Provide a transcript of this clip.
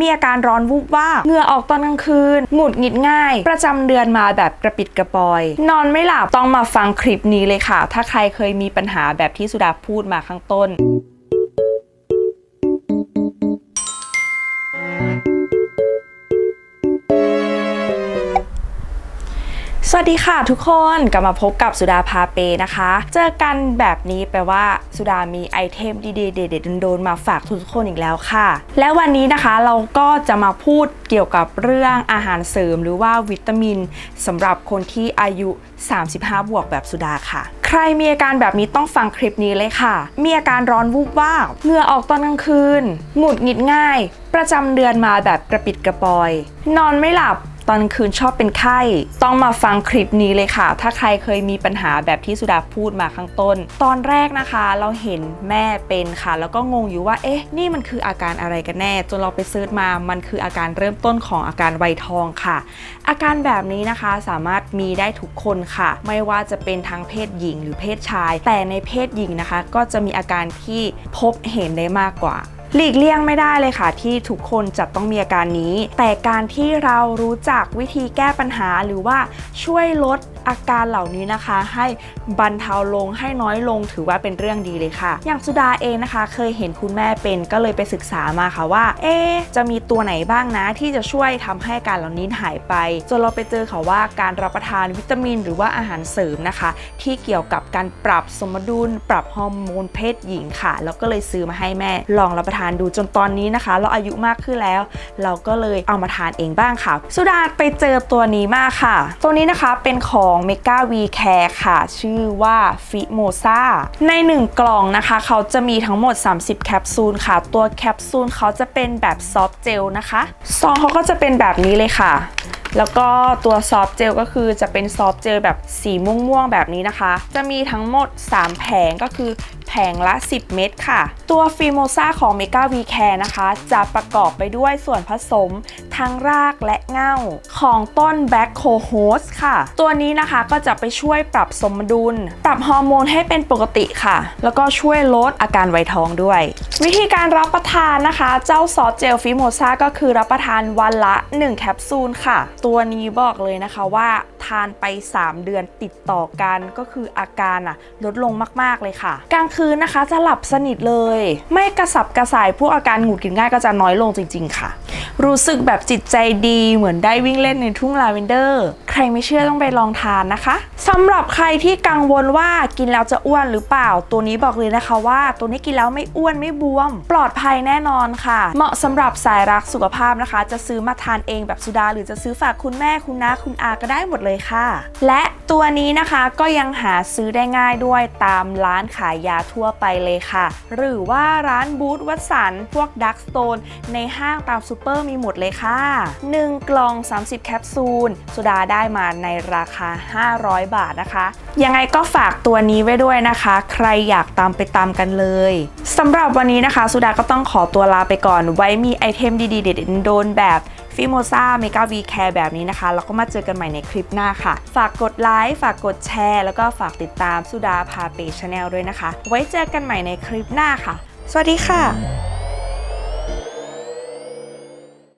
มีอาการร้อนวูบว่าเหงื่อออกตอนกลางคืน หงุดหงิดง่าย ประจำเดือนมาแบบกระปิดกระปอย นอนไม่หลับต้องมาฟังคลิปนี้เลยค่ะ ถ้าใครเคยมีปัญหาแบบที่สุดาพูดมาข้างต้น สวัสดีค่ะทุกคนกลับมาพบกับสุดาพาเปนะคะ เจอกันแบบนี้แปลว่าสุดามีไอเทมดีๆเด็ดๆโดนๆมาฝากทุกคนอีกแล้วค่ะ และวันนี้นะคะเราก็จะมาพูดเกี่ยวกับเรื่องอาหารเสริม หรือว่าวิตามินสำหรับคนที่อายุ 35 บวกแบบสุดาค่ะ ใครมีอาการแบบนี้ต้องฟังคลิปนี้เลยค่ะ มีอาการร้อนวูบว่าบเหงื่อออกตอนกลางคืนหงุดหงิดง่าย ประจำเดือนมาแบบกระปิดกระปอย นอนไม่หลับ ตอนคืนชอบเป็นไข้ ต้องมาฟังคลิปนี้เลยค่ะ ถ้าใครเคยมีปัญหาแบบที่สุดาพูดมาข้างต้น ตอนแรกนะคะเราเห็นแม่เป็นค่ะ แล้วก็งงอยู่ว่า เอ๊ะ นี่มันคืออาการอะไรกันแน่ จนเราไปเซิร์ชมา มันคืออาการเริ่มต้นของอาการไวยทองค่ะ อาการแบบนี้นะคะสามารถมีได้ทุกคนค่ะ ไม่ว่าจะเป็นทั้งเพศหญิงหรือเพศชาย แต่ในเพศหญิงนะคะ ก็จะมีอาการที่พบเห็นได้มากกว่า หลีกเลี่ยงไม่ได้เลยค่ะ ที่ทุกคนจะต้องมีอาการนี้ แต่การที่เรารู้จักวิธีแก้ปัญหาหรือว่าช่วยลดอาการเหล่านี้นะคะ ให้บรรเทาลงให้น้อยลงถือว่าเป็นเรื่องดีเลยค่ะ อย่างสุดาเองนะคะ เคยเห็นคุณแม่เป็นก็เลยไปศึกษามาค่ะว่า เอ๊จะมีตัวไหนบ้างนะ ที่จะช่วยทำให้การเหล่านี้หายไปจนเราไปเจอค่ะว่าการรับประทานวิตามิน หรือว่าอาหารเสริมนะคะ ที่เกี่ยวกับการปรับสมดุล ปรับฮอร์โมนเพศหญิงค่ะ แล้วก็เลยซื้อมาให้แม่ลองรับประทานดูจนตอนนี้นะคะ เราอายุมากขึ้นแล้ว เราก็เลยเอามาทานเองบ้างค่ะ สุดาไปเจอตัวนี้มากค่ะ ตัวนี้นะคะเป็นของ m e g a V Care ค่ะ ชื่อว่า f i m o s a ใน 1 กล่องนะคะ เขาจะมีทั้งหมด 30 แคปซูลค่ะ ตัวแคปซูลเขาจะเป็นแบบซอฟต์เจลนะคะซองเขาก็จะเป็นแบบนี้เลยค่ะ แล้วก็ตัวซอฟต์เจลก็คือจะเป็นซอฟต์เจลแบบสีม่วงๆแบบนี้นะคะ จะมีทั้งหมด 3 แผงก็คือแผงละ 10 เม็ดค่ะ ตัวฟิโมซาของ m e g a V Care นะคะ จะประกอบไปด้วยส่วนผสมทั้งรากและเง่าของต้นแบล็คโคโฮสค่ะ ตัวนี้นะคะก็จะไปช่วยปรับสมดุล ปรับฮอร์โมนให้เป็นปกติค่ะ แล้วก็ช่วยลดอาการไวยทองด้วย วิธีการรับประทานนะคะ เจ้าซอสเจลฟิโมซาก็คือรับประทานวันละ 1 แคปซูลค่ะตัวนี้บอกเลยนะคะว่าทานไป 3 เดือนติดต่อกันก็คืออาการอะลดลงมาก ๆ เลยค่ะ กลางคืนนะคะจะหลับสนิทเลย ไม่กระสับกระส่ายพวกอาการหงุดหงิดง่ายก็จะน้อยลงจริง ๆ ค่ะ รู้สึกแบบจิตใจดีเหมือนได้วิ่งเล่นในทุ่งลาเวนเดอร์ ใครไม่เชื่อต้องไปลองทานนะคะสำหรับใครที่กังวลว่ากินแล้วจะอ้วนหรือเปล่า ตัวนี้บอกเลยนะคะว่า ตัวนี้กินแล้วไม่อ้วนไม่บวม ปลอดภัยแน่นอนค่ะ เหมาะสำหรับสายรักสุขภาพนะคะ จะซื้อมาทานเองแบบสุดาหรือจะซื้อฝากคุณแม่คุณน้าคุณอาก็ได้หมดเลยค่ะ และตัวนี้นะคะก็ยังหาซื้อได้ง่ายด้วยตามร้านขายยาทั่วไปเลยค่ะ หรือว่าร้านบูธวัตสันพวกดักสโตนในห้างตามซูเปอร์มีหมดเลยค่ะ 1 กล่อง 30 แคปซูลสุดาได้มาในราคา 500 บาทนะคะ ยังไงก็ฝากตัวนี้ไว้ด้วยนะคะ ใครอยากตามไปตามกันเลยสำหรับวันนี้นะคะ สุดาก็ต้องขอตัวลาไปก่อนไว้มีไอเทมดีๆ เด็ดๆโดนแบบ ฟิโมซาเมกาวีแคร์แบบนี้นะคะ แล้วก็มาเจอกันใหม่ในคลิปหน้าค่ะ ฝากกดไลค์ ฝากกดแชร์ แล้วก็ฝากติดตามสุดาพาเปชแนลด้วยนะคะ ไว้เจอกันใหม่ในคลิปหน้าค่ะ สวัสดีค่ะ